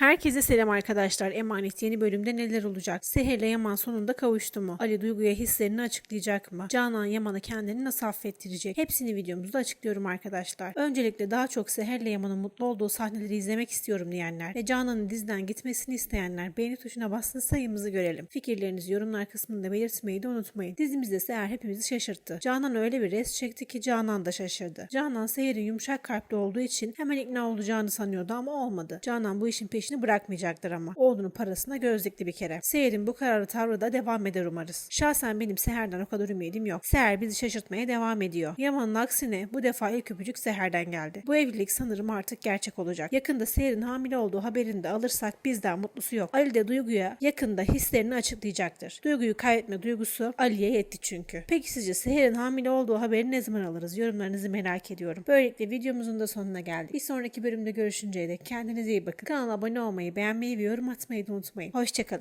Herkese selam arkadaşlar. Emanet yeni bölümde neler olacak? Seher'le Yaman sonunda kavuştu mu? Ali Duygu'ya hislerini açıklayacak mı? Canan Yaman'a kendini nasıl affettirecek? Hepsini videomuzda açıklıyorum arkadaşlar. Öncelikle daha çok Seher'le Yaman'ın mutlu olduğu sahneleri izlemek istiyorum diyenler ve Canan'ın diziden gitmesini isteyenler beğeni tuşuna bassın sayımızı görelim. Fikirlerinizi yorumlar kısmında belirtmeyi de unutmayın. Dizimizde Seher hepimizi şaşırttı. Canan öyle bir res çekti ki Canan da şaşırdı. Canan Seher'in yumuşak kalpli olduğu için hemen ikna olacağını sanıyordu ama olmadı. Canan bu işin peşini bırakmayacaktır ama. Oğlunun parasına göz bir kere. Seher'in bu kararlı tavrı da devam eder umarız. Şahsen benim Seher'den o kadar ümidim yok. Seher bizi şaşırtmaya devam ediyor. Yaman'ın aksine bu defa ilk öpücük Seher'den geldi. Bu evlilik sanırım artık gerçek olacak. Yakında Seher'in hamile olduğu haberini de alırsak bizden mutlusu yok. Ali de Duygu'ya yakında hislerini açıklayacaktır. Duygu'yu kaybetme duygusu Ali'ye yetti çünkü. Peki sizce Seher'in hamile olduğu haberi ne zaman alırız? Yorumlarınızı merak ediyorum. Böylelikle videomuzun da sonuna geldik. Bir sonraki bölümde görüşünceye dek kendinize iyi bakın. Kanala abone olmayı, beğenmeyi ve yorum atmayı da unutmayın. Hoşçakalın.